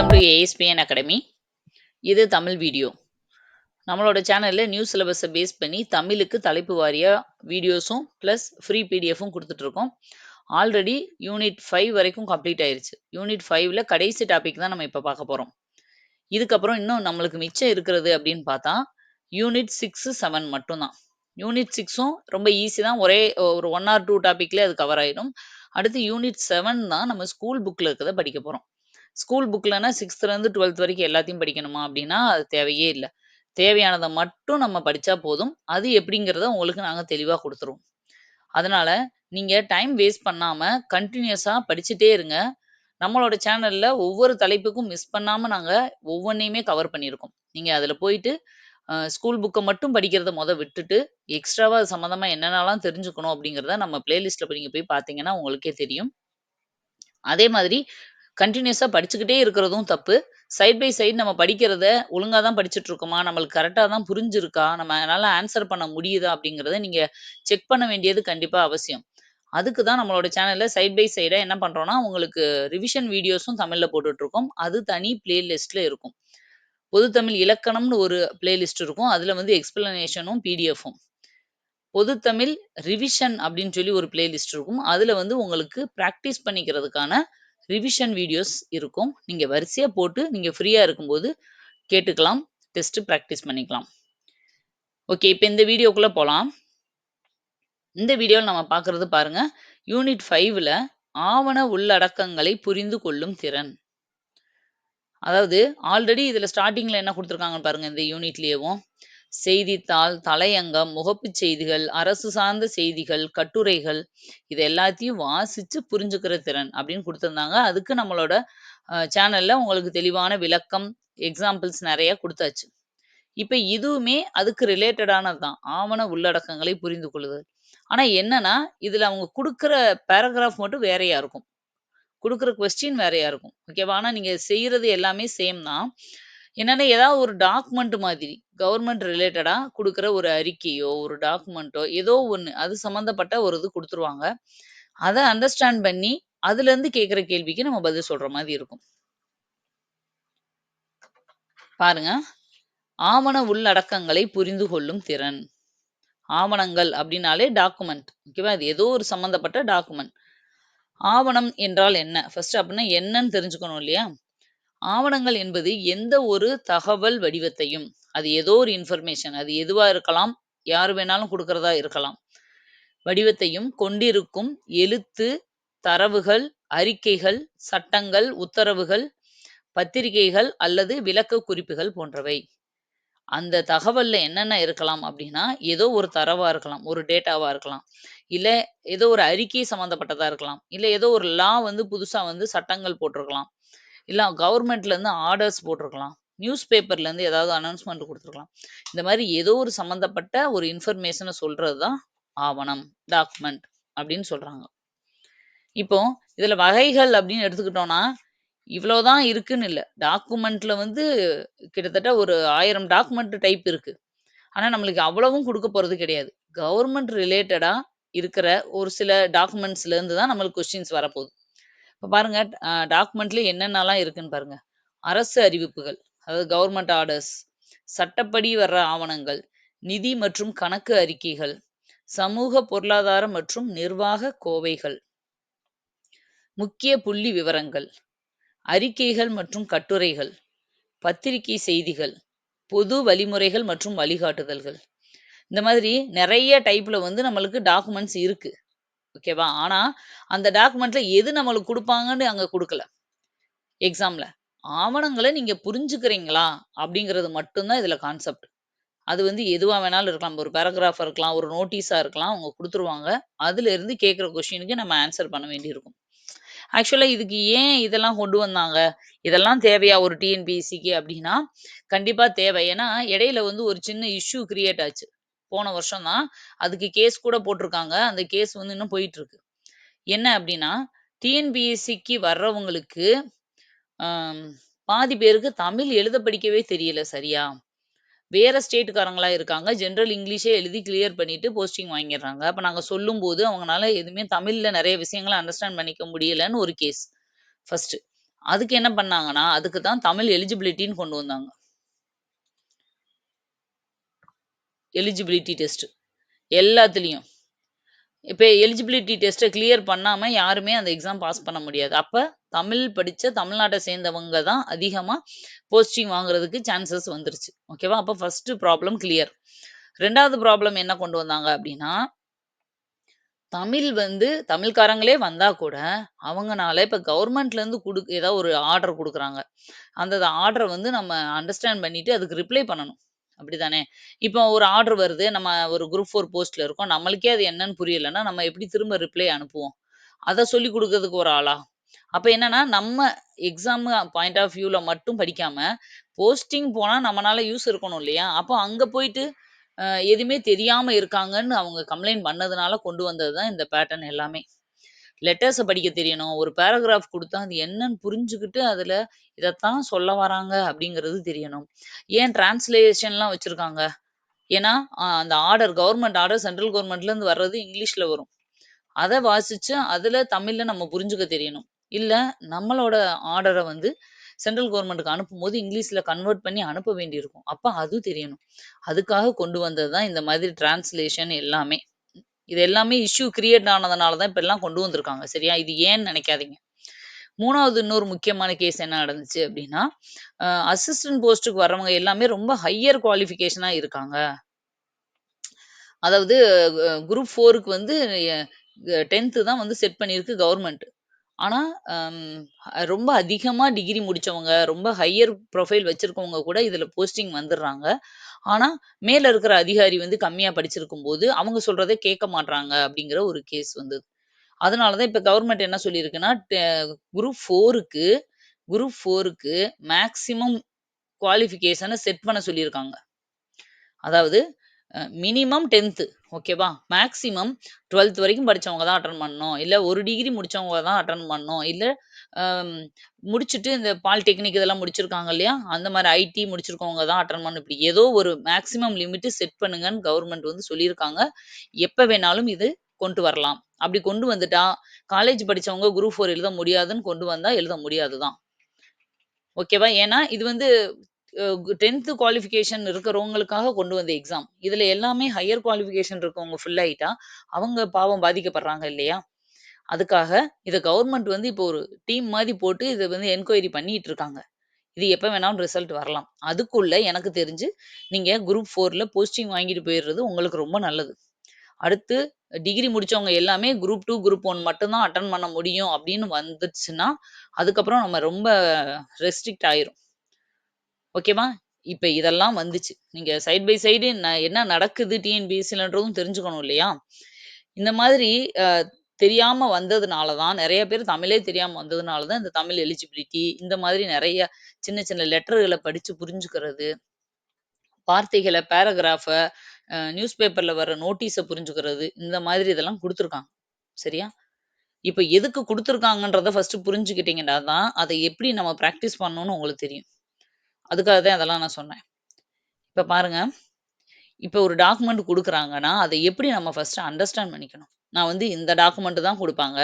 Welcome to ASPN academy இது Tamil video. நம்மளோட சேனலில் நியூ சிலபஸை பேஸ் பண்ணி தமிழுக்கு தலைப்பு வாரியாக வீடியோஸும் ப்ளஸ் ஃப்ரீ பிடிஎஃப்பும் கொடுத்துட்ருக்கோம். ஆல்ரெடி யூனிட் ஃபைவ் வரைக்கும் கம்ப்ளீட் ஆயிருச்சு. யூனிட் ஃபைவ்ல கடைசி டாபிக் தான் நம்ம இப்போ பார்க்க போகிறோம் இதுக்கப்புறம் இன்னும் நம்மளுக்கு மிச்சம் இருக்கிறது அப்படின்னு பார்த்தா யூனிட் சிக்ஸு செவன் மட்டும்தான். யூனிட் சிக்ஸும் ரொம்ப ஈஸி தான். ஒரே ஒரு ஒன் ஆர் டூ டாப்பிக்லேயே அது கவர் ஆயிடும். அடுத்து யூனிட் செவன் தான் நம்ம ஸ்கூல் புக்கில் இருக்கிறத படிக்க போகிறோம் ஸ்கூல் புக்லனா சிக்ஸ்த்லேருந்து டுவெல்த் வரைக்கும் எல்லாத்தையும் படிக்கணுமா அப்படின்னா அது தேவையே இல்லை. தேவையானதை மட்டும் நம்ம படித்தா போதும். அது எப்படிங்கிறத உங்களுக்கு நாங்கள் தெளிவாக கொடுத்துருவோம். அதனால நீங்கள் டைம் வேஸ்ட் பண்ணாமல் கண்டினியூஸாக படிச்சுட்டே இருங்க. நம்மளோட சேனலில் ஒவ்வொரு தலைப்புக்கும் மிஸ் பண்ணாமல் நாங்கள் ஒவ்வொன்றையுமே கவர் பண்ணியிருக்கோம். நீங்கள் அதில் போயிட்டு ஸ்கூல் புக்கை மட்டும் படிக்கிறத முத விட்டுட்டு எக்ஸ்ட்ராவாக அது சம்மந்தமாக என்னென்னலாம் தெரிஞ்சுக்கணும் அப்படிங்கிறத நம்ம பிளேலிஸ்ட்டில் நீங்கள் போய் பார்த்தீங்கன்னா உங்களுக்கே தெரியும். அதே மாதிரி கண்டினியூஸாக படிச்சுக்கிட்டே இருக்கிறதும் தப்பு. சைட் பை சைடு நம்ம படிக்கிறத ஒழுங்காக தான் படிச்சுட்டு இருக்கோமா நம்மளுக்கு கரெக்டாக தான் புரிஞ்சிருக்கா? நம்ம அதனால் ஆன்சர் பண்ண முடியுதா அப்படிங்கிறத நீங்கள் செக் பண்ண வேண்டியது கண்டிப்பாக அவசியம். அதுக்கு தான் நம்மளோட சேனலில் சைட் பை சைடாக என்ன பண்ணுறோன்னா உங்களுக்கு ரிவிஷன் வீடியோஸும் தமிழில் போட்டுட்ருக்கோம். அது தனி பிளேலிஸ்ட்டில் இருக்கும். பொது தமிழ் இலக்கணம்னு ஒரு பிளேலிஸ்ட் இருக்கும். அதில் வந்து எக்ஸ்பிளனேஷனும் பிடிஎஃபும் பொது தமிழ் ரிவிஷன் அப்படின்னு சொல்லி ஒரு பிளேலிஸ்ட் இருக்கும். அதில் வந்து உங்களுக்கு ப்ராக்டிஸ் பண்ணிக்கிறதுக்கான ரிவிஷன் வீடியோஸ் இருக்கும். நீங்கள் வரிசையாக போட்டு நீங்கள் ஃப்ரீயாக இருக்கும்போது கேட்டுக்கலாம் டெஸ்ட்டு ப்ராக்டிஸ் பண்ணிக்கலாம். ஓகே இப்போ இந்த வீடியோக்குள்ளே போகலாம் இந்த வீடியோவில் நம்ம பார்க்குறது பாருங்க. யூனிட் ஃபைவ்ல ஆவண உள்ளடக்கங்களை புரிந்து கொள்ளும் திறன். அதாவது ஆல்ரெடி இதில் ஸ்டார்டிங்கில் என்ன கொடுத்துருக்காங்கன்னு பாருங்க இந்த யூனிட்லேயேவும் செய்தித்தாள் தலையங்கம் முகப்புச் செய்திகள் அரசு சார்ந்த செய்திகள் கட்டுரைகள் இது எல்லாத்தையும் வாசிச்சு புரிஞ்சுக்கிற திறன் அப்படின்னு கொடுத்துருந்தாங்க. அதுக்கு நம்மளோட சேனல்ல உங்களுக்கு தெளிவான விளக்கம் எக்ஸாம்பிள்ஸ் நிறைய கொடுத்தாச்சு. இப்ப இதுவுமே அதுக்கு ரிலேட்டடானது தான் ஆவண உள்ளடக்கங்களை புரிந்து கொள்ளுதல். ஆனா என்னன்னா இதுல அவங்க கொடுக்குற பேராகிராஃப் மட்டும் வேறையா இருக்கும். கொடுக்குற கொஸ்டின் வேறையா இருக்கும். ஓகேவா? ஆனா நீங்க செய்யறது எல்லாமே சேம் தான். என்னன்னா ஏதாவது ஒரு டாக்குமெண்ட் மாதிரி கவர்மெண்ட் ரிலேட்டடா கொடுக்குற ஒரு அறிக்கையோ ஒரு டாக்குமெண்ட்டோ ஏதோ ஒன்று அது சம்மந்தப்பட்ட ஒரு இது கொடுத்துருவாங்க. அதை அண்டர்ஸ்டாண்ட் பண்ணி அதுல இருந்து கேட்குற கேள்விக்கு நம்ம பதில் சொல்ற மாதிரி இருக்கும். பாருங்க. ஆவண உள்ளடக்கங்களை புரிந்து கொள்ளும் திறன். ஆவணங்கள் அப்படின்னாலே டாக்குமெண்ட் ஓகேவா அது ஏதோ ஒரு சம்மந்தப்பட்ட டாக்குமெண்ட் ஆவணம் என்றால் என்ன? ஃபர்ஸ்ட் அப்படின்னா என்னன்னு தெரிஞ்சுக்கணும் இல்லையா? ஆவணங்கள் என்பது எந்த ஒரு தகவல் வடிவத்தையும் அது ஏதோ ஒரு இன்ஃபர்மேஷன் அது எதுவா இருக்கலாம் யார் வேணாலும் கொடுக்கறதா இருக்கலாம் வடிவத்தையும் கொண்டிருக்கும் எழுத்து தரவுகள் அறிக்கைகள் சட்டங்கள் உத்தரவுகள் பத்திரிகைகள் அல்லது விளக்க குறிப்புகள் போன்றவை. அந்த தகவல்ல என்னென்ன இருக்கலாம் அப்படின்னா ஏதோ ஒரு தரவா இருக்கலாம் ஒரு டேட்டாவா இருக்கலாம் இல்ல ஏதோ ஒரு அறிக்கை சம்மந்தப்பட்டதா இருக்கலாம் இல்ல ஏதோ ஒரு லா வந்து புதுசா வந்து சட்டங்கள் போட்டிருக்கலாம். இல்லை கவர்மெண்ட்லேருந்து ஆர்டர்ஸ் போட்டிருக்கலாம். நியூஸ் பேப்பர்லேருந்து ஏதாவது அனௌன்ஸ்மெண்ட் கொடுத்துருக்கலாம். இந்த மாதிரி ஏதோ ஒரு சம்மந்தப்பட்ட ஒரு இன்ஃபர்மேஷனை சொல்கிறது தான் ஆவணம் டாக்குமெண்ட் அப்படின்னு சொல்கிறாங்க இப்போ இதில் வகைகள் அப்படின்னு எடுத்துக்கிட்டோம்னா இவ்வளோதான் இருக்குன்னு இல்லை. டாக்குமெண்ட்ல வந்து கிட்டத்தட்ட ஒரு ஆயிரம் டாக்குமெண்ட் டைப் இருக்கு. ஆனால் நம்மளுக்கு அவ்வளவும் கொடுக்க போகிறது கிடையாது. கவர்மெண்ட் ரிலேட்டடாக இருக்கிற ஒரு சில டாக்குமெண்ட்ஸ்லேருந்து தான் நம்மளுக்கு கொஸ்டின்ஸ் வரப்போகுது. இப்போ பாருங்க டாக்குமெண்ட்ல என்னென்னலாம் இருக்குன்னு பாருங்க. அரசு அறிவிப்புகள் அதாவது கவர்மெண்ட் ஆர்டர்ஸ் சட்டப்படி வர்ற ஆவணங்கள் நிதி மற்றும் கணக்கு அறிக்கைகள் சமூக பொருளாதார மற்றும் நிர்வாக கோவைகள் முக்கிய புள்ளி விவரங்கள் அறிக்கைகள் மற்றும் கட்டுரைகள் பத்திரிகை செய்திகள் பொது வழிமுறைகள் மற்றும் வழிகாட்டுதல்கள். இந்த மாதிரி நிறைய டைப்ல வந்து நம்மளுக்கு டாக்குமெண்ட்ஸ் இருக்கு. ஓகேவா ஆனா அந்த டாக்குமெண்ட்ல எது நம்மளுக்கு கொடுப்பாங்கன்னு அங்க கொடுக்கல. எக்ஸாம்ல ஆவணங்களை நீங்க புரிஞ்சுக்கிறீங்களா? அப்படிங்கிறது மட்டும்தான் இதுல கான்செப்ட் அது வந்து எதுவா வேணாலும் இருக்கலாம். ஒரு பேராகிராஃப் இருக்கலாம் ஒரு நோட்டீஸா இருக்கலாம் அவங்க கொடுத்துருவாங்க. அதுல இருந்து கேட்குற கொஸ்டினுக்கு நம்ம ஆன்சர் பண்ண வேண்டியிருக்கும். ஆக்சுவலா இதுக்கு ஏன் இதெல்லாம் கொண்டு வந்தாங்க? இதெல்லாம் தேவையா ஒரு டிஎன்பிஎஸ்சிக்கு அப்படின்னா கண்டிப்பா தேவை. ஏன்னா இடையில வந்து ஒரு சின்ன இஷ்யூ கிரியேட் ஆச்சு. போன வருஷம் தான் அதுக்கு கேஸ் கூட போட்டிருக்காங்க. அந்த கேஸ் வந்து இன்னும் போயிட்டு இருக்கு என்ன அப்படின்னா டிஎன்பிஎஸ்சிக்கு வர்றவங்களுக்கு பாதி பேருக்கு தமிழ் எழுத படிக்கவே தெரியல சரியா? வேற ஸ்டேட்டுக்காரங்களா இருக்காங்க. ஜென்ரல் இங்கிலீஷே எழுதி கிளியர் பண்ணிட்டு போஸ்டிங் வாங்கிடுறாங்க. அப்ப நாங்க சொல்லும்போது அவங்களால எதுவுமே தமிழ்ல நிறைய விஷயங்களை அண்டர்ஸ்டாண்ட் பண்ணிக்க முடியலன்னு ஒரு கேஸ் ஃபர்ஸ்ட் அதுக்கு என்ன பண்ணாங்கன்னா, அதுக்கு தான் தமிழ் எலிஜிபிலிட்டின்னு கொண்டு வந்தாங்க. Eligibility test. எல்லாத்துலேயும் இப்போ எலிஜிபிலிட்டி டெஸ்ட்டை கிளியர் பண்ணாமல் யாருமே அந்த எக்ஸாம் பாஸ் பண்ண முடியாது. அப்போ தமிழ் படித்த தமிழ்நாட்டை சேர்ந்தவங்க தான் அதிகமாக போஸ்டிங் வாங்குறதுக்கு சான்சஸ் வந்துருச்சு. ஓகேவா? அப்போ ஃபஸ்ட்டு ப்ராப்ளம் கிளியர். ரெண்டாவது ப்ராப்ளம் என்ன கொண்டு வந்தாங்க அப்படின்னா தமிழ் வந்து தமிழ்காரங்களே வந்தா கூட, அவங்கனால இப்ப கவர்மெண்ட்லேருந்து கொடு ஏதாவது ஒரு ஆர்டர் கொடுக்குறாங்க அந்த ஆர்டரை வந்து நம்ம அண்டர்ஸ்டாண்ட் பண்ணிட்டு அதுக்கு ரிப்ளை பண்ணணும். அப்படிதானே? இப்போ ஒரு ஆர்டர் வருது. நம்ம ஒரு குரூப் ஃபோர் போஸ்ட்ல இருக்கோம். நம்மளுக்கே அது என்னன்னு புரியலன்னா, நம்ம எப்படி திரும்ப ரிப்ளை அனுப்புவோம்? அதை சொல்லிக் கொடுக்கறதுக்கு ஒரு ஆளா? அப்ப என்னன்னா, நம்ம எக்ஸாம் பாயிண்ட் ஆஃப் வியூல மட்டும் படிக்காம, போஸ்டிங் போனா நம்மனால யூஸ் இருக்கணும் இல்லையா? அப்போ அங்க போயிட்டு எதுவுமே தெரியாம இருக்காங்கன்னு அவங்க கம்ப்ளைண்ட் பண்ணதுனால கொண்டு வந்தது தான் இந்த பேட்டர்ன் எல்லாமே. லெட்டர்ஸை படிக்க தெரியணும். ஒரு பேராகிராஃப் கொடுத்தா அது என்னன்னு புரிஞ்சுக்கிட்டு அதில் இதைத்தான் சொல்ல வராங்க அப்படிங்கிறது தெரியணும். ஏன் டிரான்ஸ்லேஷன்லாம் வச்சுருக்காங்க ஏன்னா, அந்த ஆர்டர் கவர்மெண்ட் ஆர்டர் சென்ட்ரல் கவர்மெண்ட்லேருந்து வர்றது இங்கிலீஷ்ல வரும். அதை வாசிச்சு, அதில் தமிழில் நம்ம புரிஞ்சுக்க தெரியணும். இல்லை நம்மளோட ஆர்டரை வந்து சென்ட்ரல் கவர்ன்மெண்ட்க்கு அனுப்பும்போது இங்கிலீஷில் கன்வெர்ட் பண்ணி அனுப்ப வேண்டியிருக்கும். அப்போ அது தெரியணும். அதுக்காக கொண்டு வந்தது தான் இந்த மாதிரி டிரான்ஸ்லேஷன் எல்லாமே. இது எல்லாமே இஷ்யூ கிரியேட் ஆனதுனால தான் எல்லாம் கொண்டு வந்திருக்காங்க. சரியா? இது ஏன்னு நினைக்காதீங்க மூணாவது இன்னொரு முக்கியமான கேஸ் என்ன நடந்துச்சு அப்படின்னா, அசிஸ்டன்ட் போஸ்ட்டுக்கு வர்றவங்க எல்லாமே ரொம்ப ஹையர் குவாலிஃபிகேஷனாக இருக்காங்க. அதாவது குரூப் ஃபோருக்கு வந்து டென்த்து தான் வந்து செட் பண்ணியிருக்கு கவர்மெண்ட். ஆனா, ரொம்ப அதிகமா டிகிரி முடிச்சவங்க, ரொம்ப ஹையர் ப்ரொஃபைல் வச்சிருக்கவங்க கூட இதுல போஸ்டிங் வந்துடுறாங்க ஆனா, மேல இருக்கிற அதிகாரி வந்து கம்மியா படிச்சிருக்கும்போது, அவங்க சொல்றதை கேட்க மாட்றாங்க அப்படிங்கிற ஒரு கேஸ் வந்தது. அதனால தான் இப்ப கவர்மெண்ட் என்ன சொல்லியிருக்குன்னா, டெ குரூப் ஃபோருக்கு குரூப் ஃபோருக்கு மேக்ஸிமம் குவாலிஃபிகேஷனை செட் பண்ண சொல்லியிருக்காங்க. அதாவது மினிமம் 10த் ஓகேவா? மேக்ஸிமம் 12த் வரைக்கும் படிச்சவங்க தான் அட்டன் பண்ணணும். இல்லை ஒரு டிகிரி முடிச்சவங்க தான் அட்டன் பண்ணணும். இல்லை முடிச்சுட்டு இந்த பாலிடெக்னிக் இதெல்லாம் முடிச்சிருக்காங்க இல்லையா? அந்த மாதிரி ஐடி முடிச்சிருக்கவங்க தான் அட்டன் பண்ண இப்படி ஏதோ ஒரு மேக்ஸிமம் லிமிட் செட் பண்ணுங்கன்னு கவர்மெண்ட் வந்து சொல்லியிருக்காங்க. எப்போ வேணாலும் இது கொண்டு வரலாம். அப்படி கொண்டு வந்துட்டா, காலேஜ் படிச்சவங்க குரூப் ஃபோர் எழுத முடியாதுன்னு கொண்டு வந்தா எழுத முடியாது தான். ஓகேவா? ஏன்னா இது வந்து டென்த்து குவாலிஃபிகேஷன் இருக்கிறவங்களுக்காக கொண்டு வந்த எக்ஸாம். இதுல எல்லாமே ஹையர் குவாலிஃபிகேஷன் இருக்கவங்க ஃபுல் ஆயிட்டா, அவங்க பாவம் பாதிக்கப்படுறாங்க இல்லையா? அதுக்காக இதை கவர்மெண்ட் வந்து இப்போ ஒரு டீம் மாதிரி போட்டு இதை வந்து என்கொயரி பண்ணிட்டு இருக்காங்க. இது எப்போ வேணாலும் ரிசல்ட் வரலாம். அதுக்குள்ள எனக்கு தெரிஞ்சு நீங்கள் குரூப் ஃபோரில் போஸ்டிங் வாங்கிட்டு போயிடுறது உங்களுக்கு ரொம்ப நல்லது. அடுத்து டிகிரி முடித்தவங்க எல்லாமே குரூப் டூ குரூப் ஒன் மட்டும் தான் பண்ண முடியும் அப்படின்னு வந்துச்சுன்னா, அதுக்கப்புறம் நம்ம ரொம்ப ரெஸ்ட்ரிக்ட் ஆயிரும். ஓகேவா? இப்போ இதெல்லாம் வந்துச்சு. நீங்கள் சைட் பை சைடு ந என்ன நடக்குது டிஎன்பிஎஸ்சிலன்றதும் தெரிஞ்சுக்கணும் இல்லையா? இந்த மாதிரி தெரியாமல் தெரியாம வந்ததுனால தான் நிறைய பேர் தமிழே தெரியாம வந்ததுனால தான் இந்த தமிழ் எலிஜிபிலிட்டி இந்த மாதிரி நிறைய சின்ன சின்ன லெட்டர்களை படிச்சு புரிஞ்சுக்கிறது. வார்த்தைகளை பேராகிராஃபை நியூஸ் பேப்பர்ல வர நோட்டீஸ புரிஞ்சுக்கிறது. இந்த மாதிரி இதெல்லாம் குடுத்துருக்காங்க. சரியா? இப்ப எதுக்கு குடுத்துருக்காங்கன்றத ஃபர்ஸ்ட் புரிஞ்சுக்கிட்டீங்கன்னா தான், அதை எப்படி நம்ம பிராக்டிஸ் பண்ணணும்னு உங்களுக்கு தெரியும். அதுக்காக தான் அதெல்லாம் நான் சொன்னேன். இப்போ பாருங்க. இப்போ ஒரு டாக்குமெண்ட் குடுக்குறாங்கன்னா, அதை எப்படி நம்ம ஃபர்ஸ்ட் அண்டர்ஸ்டாண்ட் பண்ணிக்கணும். நான் வந்து இந்த டாக்குமெண்ட் தான் கொடுப்பாங்க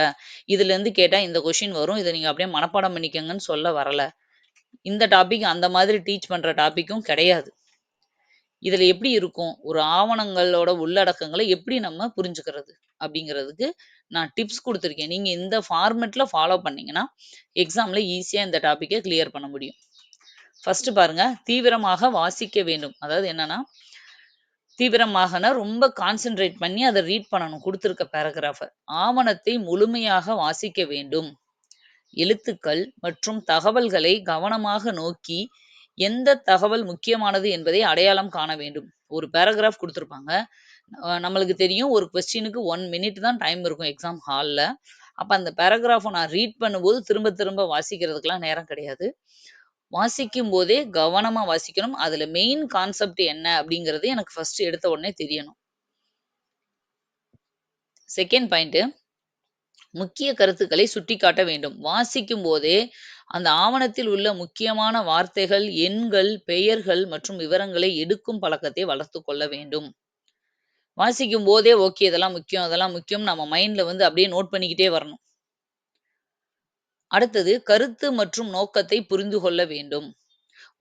இதுலேருந்து கேட்டால் இந்த கொஸ்டின் வரும். இதை நீங்க அப்படியே மனப்பாடம் பண்ணிக்கங்கன்னு சொல்ல வரல. இந்த டாபிக் அந்த மாதிரி டீச் பண்ற டாபிக்கும் கிடையாது. இதுல எப்படி இருக்கும்? ஒரு ஆவணங்களோட உள்ளடக்கங்கள எப்படி நம்ம புரிஞ்சுக்கிறது? அப்படிங்கிறதுக்கு நான் டிப்ஸ் கொடுத்துருக்கேன் நீங்க இந்த ஃபார்மேட்ல ஃபாலோ பண்ணீங்கன்னா, எக்ஸாம்ல ஈஸியா இந்த டாப்பிக்கை கிளியர் பண்ண முடியும். ஃபர்ஸ்ட் பாருங்க, தீவிரமாக வாசிக்க வேண்டும். அதாவது என்னன்னா, தீவிரமாகனா ரொம்ப கான்சென்ட்ரேட் பண்ணி அதை ரீட் பண்ணணும். கொடுத்துருக்க பேராகிராஃப. ஆவணத்தை முழுமையாக வாசிக்க வேண்டும். எழுத்துக்கள் மற்றும் தகவல்களை கவனமாக நோக்கி, எந்த தகவல் முக்கியமானது என்பதை அடையாளம் காண வேண்டும். ஒரு பேராகிராஃப் கொடுத்துருப்பாங்க நம்மளுக்கு தெரியும் ஒரு கொஸ்டினுக்கு ஒன் மினிட் தான் டைம் இருக்கும் எக்ஸாம் ஹால்ல. அப்போ அந்த பேராகிராஃபை நான் ரீட் பண்ணும்போது திரும்ப திரும்ப வாசிக்கிறதுக்கெலாம் நேரம் கிடையாது. வாசிக்கும்போதே கவனமா வாசிக்கணும். அதுல மெயின் கான்செப்ட் என்ன அப்படிங்கிறது எனக்கு ஃபர்ஸ்ட் எடுத்த உடனே தெரியணும். செகண்ட் பாயிண்ட்டு முக்கிய கருத்துக்களை சுட்டிக்காட்ட வேண்டும். வாசிக்கும்போதே அந்த ஆவணத்தில் உள்ள முக்கியமான வார்த்தைகள், எண்கள், பெயர்கள் மற்றும் விவரங்களை எடுக்கும் பழக்கத்தை வளர்த்து கொள்ள வேண்டும். வாசிக்கும்போதே ஓகே இதெல்லாம் முக்கியம், அதெல்லாம் முக்கியம் நம்ம மைண்ட்ல வந்து அப்படியே நோட் பண்ணிக்கிட்டே வரணும். அடுத்தது கருத்து மற்றும் நோக்கத்தை புரிந்து கொள்ள வேண்டும்.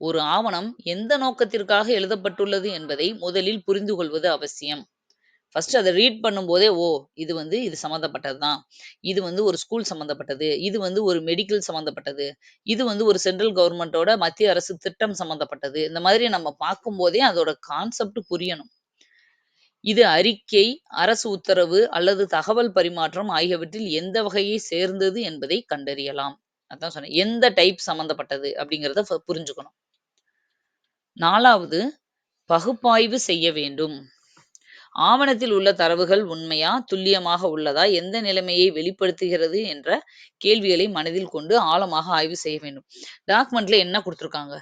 ஒரு ஆவணம் எந்த நோக்கத்திற்காக எழுதப்பட்டுள்ளது என்பதை முதலில் புரிந்து கொள்வது அவசியம். ஃபர்ஸ்ட் அத ரீட் பண்ணும்போதே, ஓ! இது வந்து இது சம்மந்தப்பட்டது தான். இது வந்து ஒரு ஸ்கூல் சம்மந்தப்பட்டது. இது வந்து ஒரு மெடிக்கல் சம்மந்தப்பட்டது. இது வந்து ஒரு சென்ட்ரல் கவர்மெண்ட்டோட மத்திய அரசு திட்டம் சம்மந்தப்பட்டது. இந்த மாதிரி நம்ம பார்க்கும்போதே அதோட கான்செப்ட் புரியணும். இது அறிக்கை, அரசு உத்தரவு அல்லது தகவல் பரிமாற்றம் ஆகியவற்றில் எந்த வகையை சேர்ந்தது என்பதை கண்டறியலாம். அதான் சொன்னேன். எந்த டைப் சம்பந்தப்பட்டது அப்படிங்கிறத புரிஞ்சுக்கணும். நாலாவது பகுப்பாய்வு செய்ய வேண்டும். ஆவணத்தில் உள்ள தரவுகள் உண்மையா? துல்லியமாக உள்ளதா? எந்த நிலைமையை வெளிப்படுத்துகிறது? என்ற கேள்விகளை மனதில் கொண்டு ஆழமாக ஆய்வு செய்ய வேண்டும். டாக்குமெண்ட்ல என்ன கொடுத்திருக்காங்க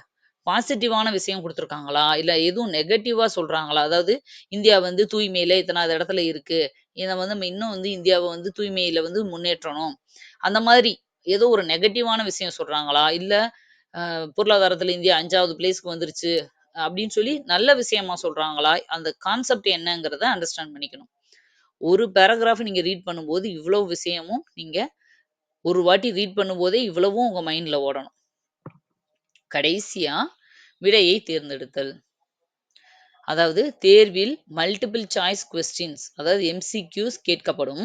பாசிட்டிவான விஷயம் கொடுத்துருக்காங்களா இல்லை எதுவும் நெகட்டிவாக சொல்கிறாங்களா அதாவது இந்தியா வந்து தூய்மையில் இத்தனாவது இடத்துல இருக்குது இதை வந்து நம்ம இன்னும் வந்து இந்தியாவை வந்து தூய்மையில் வந்து முன்னேற்றணும். அந்த மாதிரி ஏதோ ஒரு நெகட்டிவான விஷயம் சொல்கிறாங்களா இல்லை பொருளாதாரத்தில் இந்தியா அஞ்சாவது பிளேஸ்க்கு வந்துருச்சு. அப்படின்னு சொல்லி நல்ல விஷயமா சொல்கிறாங்களா அந்த கான்செப்ட் என்னங்கிறத அண்டர்ஸ்டாண்ட் பண்ணிக்கணும். ஒரு பேராகிராஃப் நீங்கள் ரீட் பண்ணும்போது இவ்வளோ விஷயமும் நீங்கள் ஒரு வாட்டி ரீட் பண்ணும்போதே இவ்வளவும் உங்கள் மைண்டில் ஓடணும். கடைசியாக விடையை தேர்ந்தெடுத்தல். அதாவது தேர்வில் மல்டிபிள் சாய்ஸ் கொஸ்டின்ஸ் அதாவது எம்சிக்யூஸ் கேட்கப்படும்.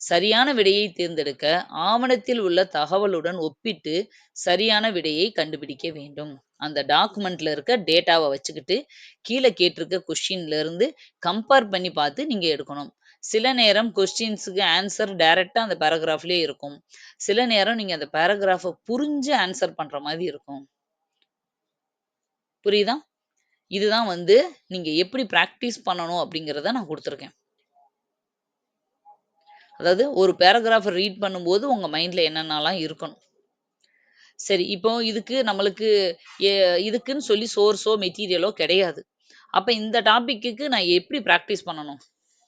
சரியான விடையை தேர்ந்தெடுக்க ஆவணத்தில் உள்ள தகவலுடன் ஒப்பிட்டு சரியான விடையை கண்டுபிடிக்க வேண்டும். அந்த டாக்குமெண்ட்ல இருக்க டேட்டாவை வச்சுக்கிட்டு கீழே கேட்டிருக்க கொஸ்டின்ல இருந்து கம்பேர் பண்ணி பார்த்து நீங்க எடுக்கணும். சில நேரம் கொஸ்டின்ஸுக்கு ஆன்சர் டைரக்டா அந்த பேராகிராஃப்லயே இருக்கும். சில நேரம் நீங்க அந்த பேராகிராஃபை புரிஞ்சு ஆன்சர் பண்ற மாதிரி இருக்கும். புரியுதா? இதுதான் வந்து நீங்க எப்படி பிராக்டிஸ் பண்ணணும் அப்படிங்கிறத நான் குடுத்துருக்கேன். அதாவது ஒரு பேராகிராஃப் ரீட் பண்ணும்போது உங்க மைண்ட்ல என்னென்னலாம் இருக்கணும். சரி, இப்போ இதுக்கு நம்மளுக்கு எ இதுக்குன்னு சொல்லி சோர்ஸோ, மெட்டீரியலோ கிடையாது. அப்ப இந்த டாபிக்குக்கு நான் எப்படி பிராக்டிஸ் பண்ணணும்?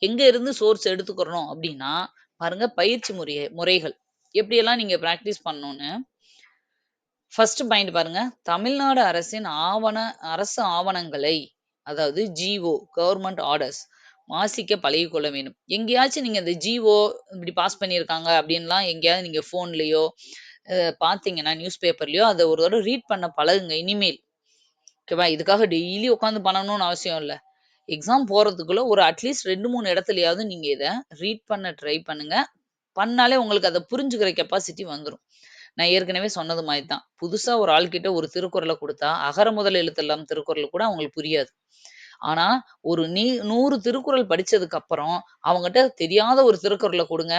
எங்க இருந்து சோர்ஸ் எடுத்துக்கிறணும் அப்படின்னா, பாருங்க பயிற்சி முறைய முறைகள். எப்படியெல்லாம் நீங்க பிராக்டிஸ் பண்ணணும்னு ஃபர்ஸ்ட் பாயிண்ட் பாருங்க. தமிழ்நாடு அரசின் ஆவண அரசு ஆவணங்களை அதாவது ஜிஓ கவர்மெண்ட் ஆர்டர்ஸ் வாசிக்க பழகிக்கொள்ள வேண்டும். எங்கேயாச்சும் நீங்க இந்த ஜிஓ இப்படி பாஸ் பண்ணியிருக்காங்க அப்படின்லாம் எங்கேயாவது நீங்க ஃபோன்லயோ, பார்த்தீங்கன்னா நியூஸ் பேப்பர்லயோ அதை ஒரு தடவை ரீட் பண்ண பழகுங்க இனிமேல். ஓகேவா? இதுக்காக டெய்லி உட்காந்து பண்ணணும்னு அவசியம் இல்லை எக்ஸாம் போறதுக்குள்ள ஒரு அட்லீஸ்ட் 2, 3 இடத்துலயாவது நீங்க இதை ரீட் பண்ண ட்ரை பண்ணுங்க. பண்ணாலே உங்களுக்கு அதை புரிஞ்சுக்கிற கெப்பாசிட்டி வந்துடும் நான் ஏற்கனவே சொன்னது மாதிரி தான். புதுசா ஒரு ஆள்கிட்ட ஒரு திருக்குறளை கொடுத்தா அகர முதல் எழுத்தெல்லாம் திருக்குறள் கூட அவங்களுக்கு புரியாது. ஆனா, ஒரு நீ நூறு திருக்குறள் படிச்சதுக்கு அப்புறம், அவங்ககிட்ட தெரியாத ஒரு திருக்குறள குடுங்க.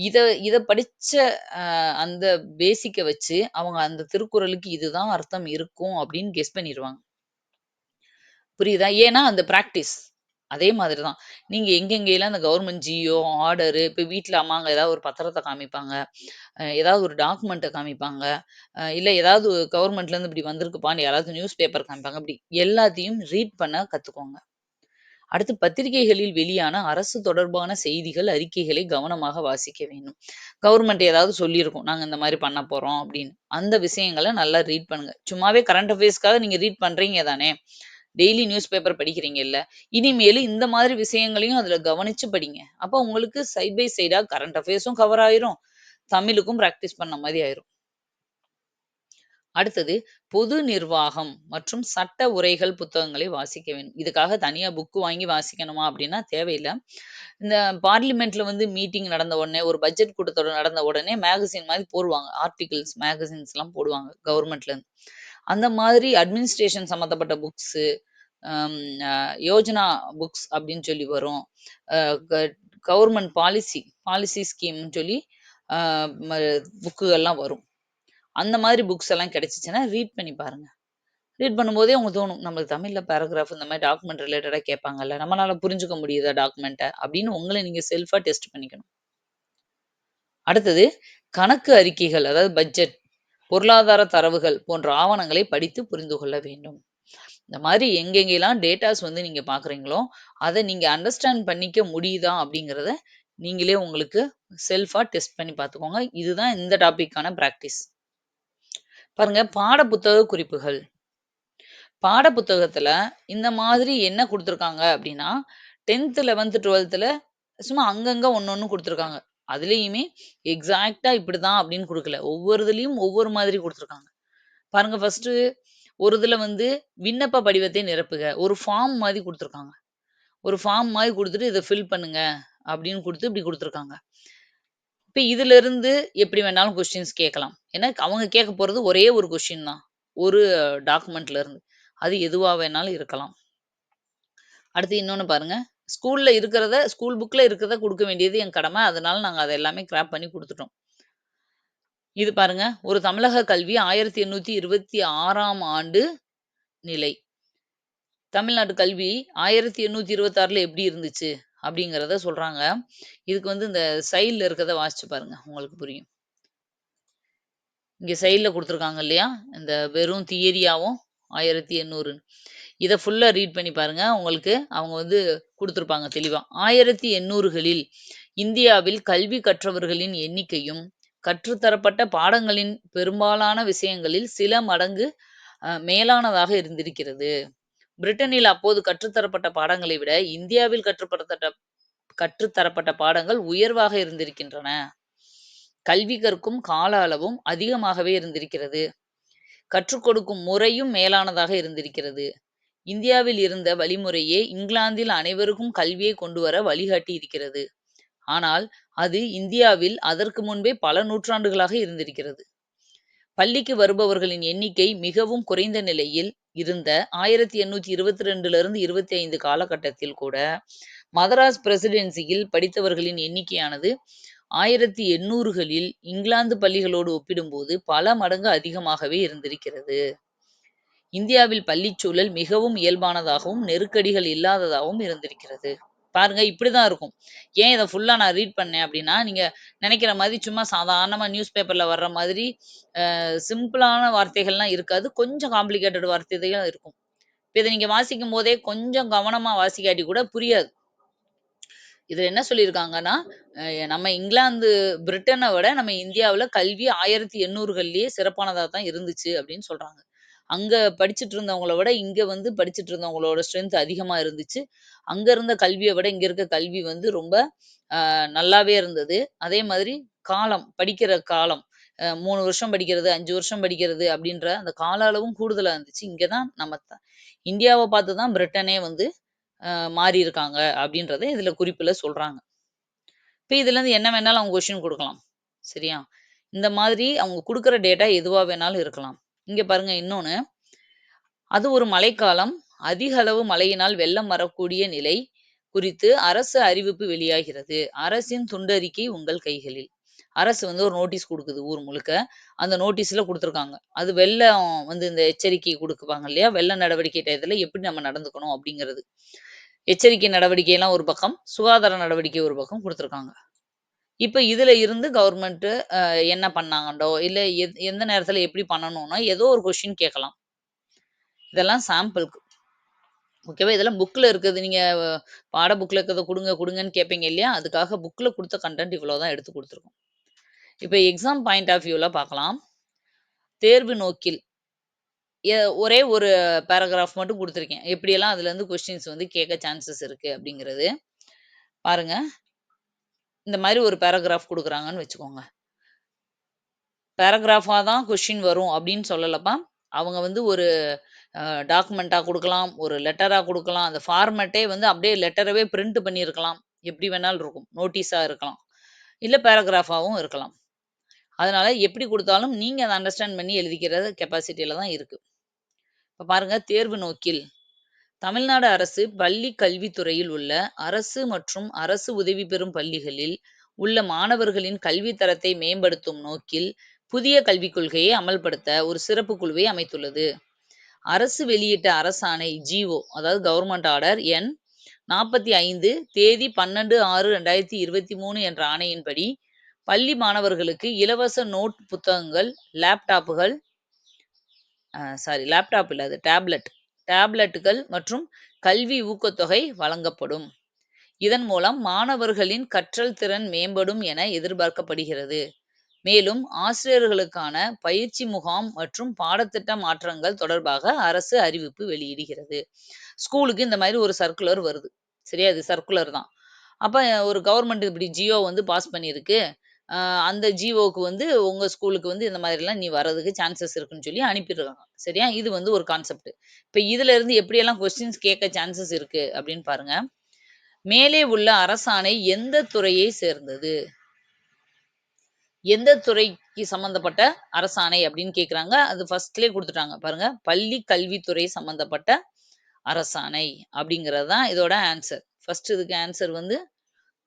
இத இத படிச்ச அந்த பேசிக்க வச்சு, அவங்க அந்த திருக்குறளுக்கு இதுதான் அர்த்தம் இருக்கும் அப்படின்னு கெஸ் பண்ணிடுவாங்க புரியுதா? ஏன்னா அந்த பிராக்டிஸ். அதே மாதிரி தான். நீங்க எங்கெங்கேல்லாம் அந்த கவர்மெண்ட் ஜியோ, ஆர்டரு இப்ப வீட்ல அம்மாங்க ஏதாவது ஒரு பத்திரத்த காமிப்பாங்க. அ ஏதாவது ஒரு டாக்குமெண்ட்ட காமிப்பாங்க. அ இல்ல ஏதாவது கவர்மெண்ட்லேருந்து இப்படி வந்திருக்குப்பான்னு யாராவது நியூஸ் பேப்பர் காமிப்பாங்க. இப்படி எல்லாத்தையும் ரீட் பண்ண கத்துக்கோங்க. அடுத்து பத்திரிகைகளில் வெளியான அரசு தொடர்பான செய்திகள், அறிக்கைகளை கவனமாக வாசிக்க வேண்டும். கவர்மெண்ட் ஏதாவது சொல்லியிருக்கும். நாங்க இந்த மாரி பண்ண போறோம் அப்படின்னு. அந்த விஷயங்கள நல்லா ரீட் பண்ணுங்க. சும்மாவே கரண்ட் அஃபேர்ஸ்க்காக நீங்க ரீட் பண்றீங்க தானே! டெய்லி நியூஸ் பேப்பர் படிக்கிறீங்கல்ல. இனிமேலு இந்த மாதிரி விஷயங்களையும் அதுல கவனிச்சு படிங்க. அப்போ உங்களுக்கு சைட் பை சைடா கரண்ட் அஃபேர்ஸும் கவர் ஆயிரும். தமிழுக்கும் பிராக்டிஸ் பண்ண மாதிரி ஆயிரும். அடுத்தது பொது நிர்வாகம் மற்றும் சட்ட உரைகள் புத்தகங்களை வாசிக்க வேண்டும். இதுக்காக தனியா புக்கு வாங்கி வாசிக்கணுமா அப்படின்னா தேவையில்ல. இந்த பார்லிமெண்ட்ல வந்து மீட்டிங் நடந்த உடனே, ஒரு பட்ஜெட் கூட்டத்தோட நடந்த உடனே மேகசின் மாதிரி போடுவாங்க. ஆர்டிகில்ஸ், மேகசின்ஸ்லாம் போடுவாங்க கவர்மெண்ட்ல இருந்து அந்த மாதிரி அட்மினிஸ்ட்ரேஷன் சம்மந்தப்பட்ட புக்ஸு, யோஜனா புக்ஸ் அப்படின்னு சொல்லி வரும். கவர்மெண்ட் க பாலிசி பாலிசி ஸ்கீம்னு சொல்லி புக்குகள்லாம் வரும். அந்த மாதிரி புக்ஸ் எல்லாம் கிடைச்சிச்சுன்னா ரீட் பண்ணி பாருங்க. ரீட் பண்ணும்போதே உங்களுக்கு தோணும். நம்மளுக்கு தமிழ்ல பேராகிராஃப் இந்த மாதிரி டாக்குமெண்ட் ரிலேட்டடாக கேட்பாங்கல்ல. நம்மளால புரிஞ்சுக்க முடியுதா டாக்குமெண்ட்டை அப்படின்னு உங்களை நீங்க செல்ஃபா டெஸ்ட் பண்ணிக்கணும். அடுத்தது கணக்கு அறிக்கைகள் அதாவது பட்ஜெட், பொருளாதார தரவுகள் போன்ற ஆவணங்களை படித்து புரிந்து கொள்ள வேண்டும். இந்த மாதிரி எங்கெங்கெல்லாம் டேட்டாஸ் வந்து நீங்க பார்க்குறீங்களோ, அதை நீங்க அண்டர்ஸ்டாண்ட் பண்ணிக்க முடியுதா அப்படிங்கிறத நீங்களே உங்களுக்கு செல்ஃபா டெஸ்ட் பண்ணி பார்த்துக்கோங்க. இதுதான் இந்த டாபிக்கான பிராக்டிஸ். பாருங்க பாட புத்தக குறிப்புகள். பாட புத்தகத்துல இந்த மாதிரி என்ன கொடுத்துருக்காங்க அப்படின்னா, 10த், 11த், 12த்ல சும்மா அங்கங்க ஒண்ணு ஒண்ணு கொடுத்துருக்காங்க அதுலயுமே எக்ஸாக்ட்டா இப்படிதான் அப்படின்னு கொடுக்கல ஒவ்வொரு இதுலயும் ஒவ்வொரு மாதிரி கொடுத்துருக்காங்க பாருங்க ஃபர்ஸ்ட்டு ஒரு இதுல வந்து விண்ணப்ப படிவத்தை நிரப்புக. ஒரு ஃபார்ம் மாதிரி கொடுத்துருக்காங்க ஒரு ஃபார்ம் மாதிரி கொடுத்துட்டு இதை ஃபில் பண்ணுங்க அப்படின்னு கொடுத்து இப்படி கொடுத்துருக்காங்க இப்போ இதுல இதிலிருந்து எப்படி வேணாலும் கொஸ்டின்ஸ் கேட்கலாம். ஏன்னா அவங்க கேட்க போறது ஒரே ஒரு கொஸ்டின் தான். ஒரு டாக்குமெண்ட்ல இருந்து. அது எதுவா வேணாலும் இருக்கலாம். அடுத்து இன்னொன்னு பாருங்க. ஸ்கூல்ல இருக்கிறத ஸ்கூல் புக்ல இருக்கிறத குடுக்க வேண்டியது என் கடமை. அதனால நாங்க அத எல்லாமே கிராப் பண்ணி குடுத்துட்டோம். இது பாருங்க. ஒரு தமிழக கல்வி 1826ஆம் ஆண்டு நிலை. தமிழ்நாடு கல்வி 1826ல எப்படி இருந்துச்சு? அப்படிங்கிறத சொல்றாங்க. இதுக்கு வந்து இந்த சைடுல இருக்கிறத வாசிச்சு பாருங்க. உங்களுக்கு புரியும். இங்க சைடுல குடுத்துருக்காங்க இல்லையா? இந்த வெறும் தியரியாவும் 1800 இதை ஃபுல்லா ரீட் பண்ணி பாருங்க. உங்களுக்கு அவங்க வந்து கொடுத்துருப்பாங்க தெளிவாக ஆயிரத்தி எண்ணூறுகளில் இந்தியாவில் கல்வி கற்றவர்களின் எண்ணிக்கையும், கற்றுத்தரப்பட்ட பாடங்களின் பெரும்பாலான விஷயங்களில் சில மடங்கு மேலானதாக இருந்திருக்கிறது. பிரிட்டனில் அப்போது கற்றுத்தரப்பட்ட பாடங்களை விட இந்தியாவில் கற்றுப்படத்தட்ட கற்றுத்தரப்பட்ட பாடங்கள் உயர்வாக இருந்திருக்கின்றன. கல்வி கற்கும் கால அளவும் அதிகமாகவே இருந்திருக்கிறது. கற்றுக் கொடுக்கும் முறையும் மேலானதாக இருந்திருக்கிறது. இந்தியாவில் இருந்த வழிமுறையே இங்கிலாந்தில் அனைவருக்கும் கல்வியை கொண்டுவர வழிகாட்டி இருக்கிறது. ஆனால் அது இந்தியாவில் அதற்கு முன்பே பல நூற்றாண்டுகளாக இருந்திருக்கிறது. பள்ளிக்கு வருபவர்களின் எண்ணிக்கை மிகவும் குறைந்த நிலையில் இருந்த 1822லிருந்து 25 காலகட்டத்தில் கூட மதராஸ் பிரசிடென்சியில் படித்தவர்களின் எண்ணிக்கையானது 1800களில் இங்கிலாந்து பள்ளிகளோடு ஒப்பிடும்போது பல மடங்கு அதிகமாகவே இருந்திருக்கிறது. இந்தியாவில் பள்ளிச்சூழல் மிகவும் இயல்பானதாகவும், நெருக்கடிகள் இல்லாததாகவும் இருந்திருக்கிறது. பாருங்க இப்படிதான் இருக்கும். ஏன் இதை ஃபுல்லா நான் ரீட் பண்ணேன் அப்படின்னா, நீங்க நினைக்கிற மாதிரி சும்மா சாதாரணமா நியூஸ் பேப்பர்ல வர்ற மாதிரி சிம்பிளான வார்த்தைகள்லாம் இருக்காது. கொஞ்சம் காம்ப்ளிகேட்டட் வார்த்தைகள் இருக்கும். இப்ப இத நீங்க வாசிக்கும்போதே கொஞ்சம் கவனமா வாசிக்காட்டி கூட புரியாது. இதுல என்ன சொல்லியிருக்காங்கன்னா, நம்ம இங்கிலாந்து பிரிட்டனை விட நம்ம இந்தியாவுல கல்வி 1800கள்லயே சிறப்பானதா தான் இருந்துச்சு அப்படின்னு சொல்றாங்க. அங்க படிச்சுட்டு இருந்தவங்கள விட இங்க வந்து படிச்சுட்டு இருந்தவங்களோட ஸ்ட்ரென்த் அதிகமா இருந்துச்சு. அங்க இருந்த கல்விய விட இங்க இருக்க கல்வி வந்து ரொம்ப அ நல்லாவே இருந்தது. அதே மாதிரி காலம், படிக்கிற காலம். அ 3 வருஷம் படிக்கிறது, 5 வருஷம் படிக்கிறது அப்படின்ற அந்த கால அளவும் கூடுதலா இருந்துச்சு. இங்க தான் நம்ம த இந்தியாவ பார்த்து தான் பிரிட்டனே வந்து அ மாறியிருக்காங்க அப்படின்றத இதுல குறிப்புல சொல்றாங்க. இப்ப இதுலருந்து என்ன வேணாலும் அவங்க கொஸ்டின் குடுக்கலாம். சரியா? இந்த மாதிரி அவங்க குடுக்குற டேட்டா எதுவா வேணாலும் இருக்கலாம். இங்க பாருங்க இன்னொன்னு. அது ஒரு மழைக்காலம். அதிக அளவு மழையினால் வெள்ளம் வரக்கூடிய நிலை குறித்து அரசு அறிவிப்பு வெளியாகிறது. அரசின் துண்டறிக்கை உங்கள் கைகளில். அரசு வந்து ஒரு நோட்டீஸ் குடுக்குது ஊர் முழுக்க. அந்த நோட்டீஸ்ல கொடுத்துருக்காங்க அது வெள்ளம் வந்து இந்த எச்சரிக்கை கொடுக்குவாங்க இல்லையா? வெள்ள நடவடிக்கை டயத்துல எப்படி நம்ம நடந்துக்கணும் அப்படிங்கிறது. எச்சரிக்கை நடவடிக்கைலாம் ஒரு பக்கம், சுகாதார நடவடிக்கை ஒரு பக்கம் கொடுத்துருக்காங்க இப்ப இதுல இருந்து கவர்மெண்ட்டு அ என்ன பண்ணாங்கண்டோ, இல்ல எந் எந்த நேரத்துல எப்படி பண்ணணும்னோ ஏதோ ஒரு கொஸ்டின் கேட்கலாம். இதெல்லாம் சாம்பிள்க்கு. ஓகேவா? இதெல்லாம் புக்ல இருக்குது. நீங்க பாட புக்ல இருக்கிறத குடுங்க, குடுங்கன்னு கேட்பீங்க இல்லையா? அதுக்காக புக்ல குடுத்த கன்டென்ட் இவ்வளோ தான் எடுத்து குடுத்துருக்கோம். இப்ப எக்ஸாம் பாயிண்ட் ஆஃப் வியூல பார்க்கலாம். தேர்வு நோக்கில் எ ஒரே ஒரு பேராகிராஃப் மட்டும் குடுத்துருக்கேன். எப்படியெல்லாம் அதுலேருந்து கொஸ்டின்ஸ் வந்து கேட்க சான்சஸ் இருக்கு அப்படிங்கிறது. பாருங்க. இந்த மாதிரி ஒரு பேராகிராஃப் கொடுக்குறாங்கன்னு வச்சுக்கோங்க. பேராகிராஃபாக தான் கொஷின் வரும் அப்படின்னு சொல்லலப்பா. அவங்க வந்து ஒரு டாக்குமெண்ட்டாக கொடுக்கலாம் ஒரு லெட்டராக கொடுக்கலாம் அந்த ஃபார்மேட்டே வந்து அப்படியே லெட்டரவே பிரிண்ட் பண்ணியிருக்கலாம். எப்படி வேணாலும் இருக்கும். நோட்டீஸாக இருக்கலாம். இல்லை பேராகிராஃபாகவும் இருக்கலாம். அதனால் எப்படி கொடுத்தாலும் நீங்கள் அதை அண்டர்ஸ்டாண்ட் பண்ணி எழுதிக்கிற கெப்பாசிட்டியில் தான் இருக்கு. இப்போ பாருங்க தேர்வு நோக்கில். தமிழ்நாடு அரசு பள்ளி கல்வித்துறையில் உள்ள அரசு மற்றும் அரசு உதவி பெறும் பள்ளிகளில் உள்ள மாணவர்களின் கல்வி தரத்தை மேம்படுத்தும் நோக்கில் புதிய கல்விக் கொள்கையை அமல்படுத்த ஒரு சிறப்பு குழுவை அமைத்துள்ளது. அரசு வெளியிட்ட அரசாணை ஜிஓ அதாவது கவர்மெண்ட் ஆர்டர் எண் 45 தேதி 12/6/2023 என்ற ஆணையின்படி பள்ளி மாணவர்களுக்கு இலவச நோட் புத்தகங்கள், லேப்டாப்புகள் சாரி லேப்டாப் இல்ல அது டேப்லெட். டேப்லெட்டுகள் மற்றும் கல்வி ஊக்கத்தொகை வழங்கப்படும். இதன் மூலம் மாணவர்களின் கற்றல் திறன் மேம்படும் என எதிர்பார்க்கப்படுகிறது. மேலும் ஆசிரியர்களுக்கான பயிற்சி முகாம் மற்றும் பாடத்திட்ட மாற்றங்கள் தொடர்பாக அரசு அறிவிப்பு வெளியிடுகிறது. ஸ்கூலுக்கு இந்த மாதிரி ஒரு சர்க்குலர் வருது. சரியா? இது சர்க்குலர் தான். அப்போ ஒரு கவர்மெண்ட் இப்படி ஜியோ வந்து பாஸ் பண்ணியிருக்கு. அந்த ஜிஓக்கு வந்து உங்க ஸ்கூலுக்கு வந்து இந்த மாதிரிலாம் நீ வர்றதுக்கு சான்சஸ் இருக்குன்னு சொல்லி அனுப்பிடுறாங்க சரியா? இது வந்து ஒரு கான்செப்ட். இப்போ இதுல இருந்து எப்படியெல்லாம் கொஸ்டின்ஸ் கேட்க சான்சஸ் இருக்கு அப்படின்னு பாருங்க. மேலே உள்ள அரசாணை எந்த துறையை சேர்ந்தது? எந்த துறைக்கு சம்மந்தப்பட்ட அரசாணை அப்படின்னு கேட்குறாங்க. அது ஃபர்ஸ்ட்லேயே கொடுத்துட்டாங்க பாருங்க. பள்ளி கல்வித்துறை சம்மந்தப்பட்ட அரசாணை அப்படிங்கிறது தான் இதோட ஆன்சர். ஃபர்ஸ்ட் இதுக்கு ஆன்சர் வந்து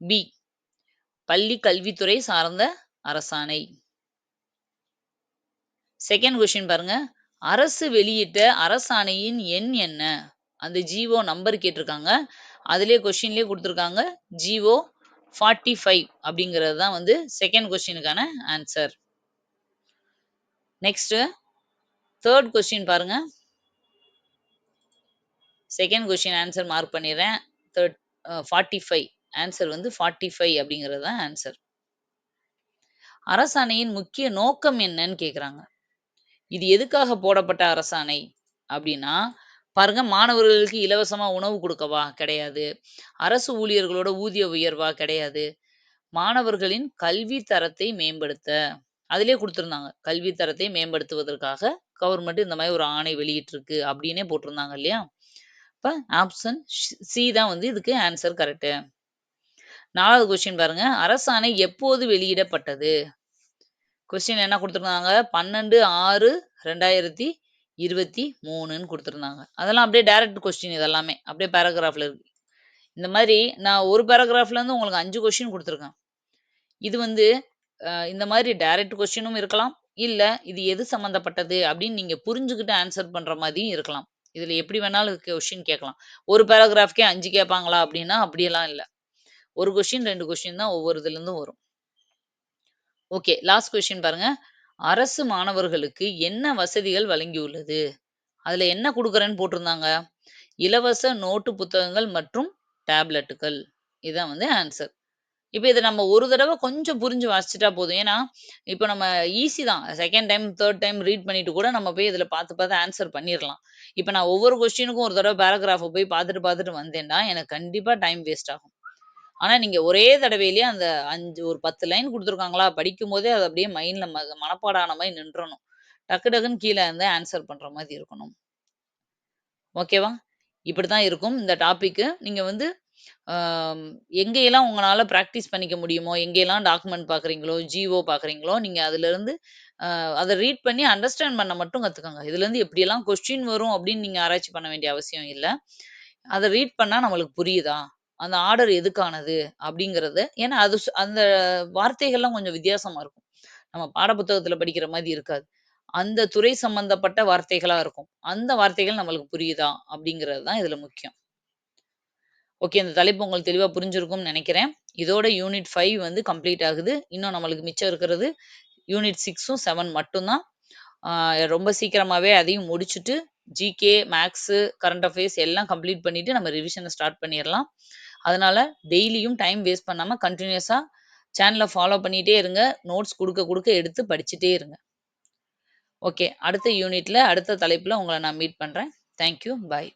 பி. பள்ளி கல்வித்துறை சார்ந்த அரசாணை. செகண்ட் கொஸ்டின் பாருங்க. அரசு வெளியிட்ட அரசாணையின் எண் என்ன? அந்த ஜிஓ நம்பர் கேட்டிருக்காங்க. அதுலேயே கொஸ்டின்லயே கொடுத்துருக்காங்க ஜிஓ 45 அப்படிங்கிறது தான் வந்து செகண்ட் கொஸ்டினுக்கான ஆன்சர். நெக்ஸ்ட் தேர்ட் கொஸ்டின் பாருங்க. செகண்ட் கொஸ்டின் ஆன்சர் மார்க் பண்ணிடுறேன். தேர்ட் ஃபார்ட்டி ஃபைவ் ஆன்சர் வந்து 45 அப்படிங்கிறது தான் ஆன்சர். அரசாணையின் முக்கிய நோக்கம் என்னன்னு கேட்குறாங்க. இது எதுக்காக போடப்பட்ட அரசாணை? அப்படின்னா, பாருங்க மாணவர்களுக்கு இலவசமா உணவு கொடுக்கவா கிடையாது. அரசு ஊழியர்களோட ஊதிய உயர்வா? கிடையாது. மாணவர்களின் கல்வி தரத்தை மேம்படுத்த. அதிலே கொடுத்துருந்தாங்க கல்வி தரத்தை மேம்படுத்துவதற்காக கவர்மெண்ட் இந்த மாதிரி ஒரு ஆணை வெளியிட்டிருக்கு அப்படின்னே போட்டிருந்தாங்க இல்லையா? இப்போ ஆப்ஷன் சி தான் வந்து இதுக்கு ஆன்சர் கரெக்டு நாலாவது கொஸ்டின் பாருங்க. அரசாணை எப்போது வெளியிடப்பட்டது? கொஸ்டின் என்ன குடுத்துருந்தாங்க பன்னெண்டு ஆறு ரெண்டாயிரத்தி இருபத்தி மூணுன்னு கொடுத்துருந்தாங்க அதெல்லாம் அப்படியே டைரக்ட் கொஸ்டின் இதெல்லாமே அப்படியே பேராகிராஃபில் இருக்கு. இந்த மாதிரி நான் ஒரு பேராகிராஃப்ல இருந்து உங்களுக்கு அஞ்சு கொஸ்டின் கொடுத்துருக்கேன் இது வந்து இந்த மாதிரி டைரக்ட் கொஸ்டினும் இருக்கலாம். இல்லை இது எது சம்மந்தப்பட்டது அப்படின்னு நீங்கள் புரிஞ்சுக்கிட்டு ஆன்சர் பண்ணுற மாதிரியும் இருக்கலாம். இதில் எப்படி வேணாலும் கொஸ்டின் கேட்கலாம். ஒரு பேராகிராஃப்க்கே அஞ்சு கேட்பாங்களா அப்படின்னா அப்படியெல்லாம் இல்லை ஒரு கொஷின் ரெண்டு கொஷின் தான் ஒவ்வொரு இதுல இருந்தும் வரும். ஓகே. லாஸ்ட் கொஸ்டின் பாருங்க. அரசு மாணவர்களுக்கு என்ன வசதிகள் வழங்கியுள்ளது? அதுல என்ன குடுக்குறேன்னு போட்டிருந்தாங்க. இலவச நோட்டு புத்தகங்கள் மற்றும் டேப்லெட்டுகள். இதான் வந்து ஆன்சர். இப்ப இத நம்ம ஒரு தடவை கொஞ்சம் புரிஞ்சு வாசிச்சுட்டா போதும். ஏன்னா, இப்ப நம்ம ஈஸி தான். Second time, third time read பண்ணிட்டு கூட நம்ம போய் இதில் பார்த்து பார்த்து ஆன்சர் பண்ணிடலாம் இப்ப நான் ஒவ்வொரு கொஸ்டினுக்கும் ஒரு தடவை பேராகிராஃபை போய் பார்த்துட்டு பார்த்துட்டு வந்தேன்னா, எனக்கு கண்டிப்பா டைம் வேஸ்ட் ஆகும். ஆனா நீங்க ஒரே தடவையிலேயே அந்த அஞ்சு ஒரு 10 லைன் குடுத்துருக்காங்களா, படிக்கும்போதே அது அப்படியே மைண்ட்ல ம மனப்பாடம் ஆன மாரி நின்றணும். டக்கு டக்குன்னு கீழ இருந்து ஆன்சர் பண்ற மாரி இருக்கணும். ஓகேவா? இப்படித்தான் இருக்கும் இந்த டாபிக்கு. நீங்க வந்து அ எங்கேயெல்லாம் உங்களால பிராக்டிஸ் பண்ணிக்க முடியுமோ, எங்கேயெல்லாம் டாக்குமெண்ட் பார்க்குறீங்களோ, ஜிஓ பார்க்குறீங்களோ, நீங்க அதிலிருந்து அ அத ரீட் பண்ணி அண்டர்ஸ்டாண்ட் பண்ண மட்டும் கத்துக்கங்க. இதுலேருந்து எப்படியெல்லாம் கொஸ்டின் வரும் அப்படின்னு நீங்க ஆராய்ச்சி பண்ண வேண்டிய அவசியம் இல்ல. அத ரீட் பண்ணா நம்மளுக்கு புரியுதா? அந்த ஆர்டர் எதுக்கானது? அப்படிங்கிறத ஏன்னா அது அந்த வார்த்தைகள்லாம் கொஞ்சம் வித்தியாசமா இருக்கும். நம்ம பாடப்புத்தகத்துல படிக்கிற மாதிரி இருக்காது. அந்த துறை சம்பந்தப்பட்ட வார்த்தைகளா இருக்கும். அந்த வார்த்தைகள் நம்மளுக்கு புரியுதா? அப்படிங்கிறது தான் இதுல முக்கியம். ஓகே. இந்த தலைப்பு உங்களுக்கு தெளிவா புரிஞ்சிருக்கும்னு நினைக்கிறேன் இதோட யூனிட் ஃபைவ் வந்து கம்ப்ளீட் ஆகுது. இன்னும் நம்மளுக்கு மிச்சம் இருக்கிறது யூனிட் சிக்ஸும் செவன் மட்டும்தான் ரொம்ப சீக்கிரமாவே அதையும் முடிச்சுட்டு, ஜிகே, மேக்ஸு கரண்ட் அஃபேர்ஸ் எல்லாம் கம்ப்ளீட் பண்ணிட்டு நம்ம ரிவிஷனை ஸ்டார்ட் பண்ணிடலாம் அதனால டெய்லியும் டைம் வேஸ்ட் பண்ணாமல் கண்டினியூஸாக சேனல ஃபாலோ பண்ணிகிட்டே இருங்க. நோட்ஸ் கொடுக்க கொடுக்க எடுத்து படிச்சுட்டே இருங்க. ஓகே. அடுத்த யூனிட்ல, அடுத்த தலைப்பில் உங்களை நான் மீட் பண்றேன். Thank you. பாய்.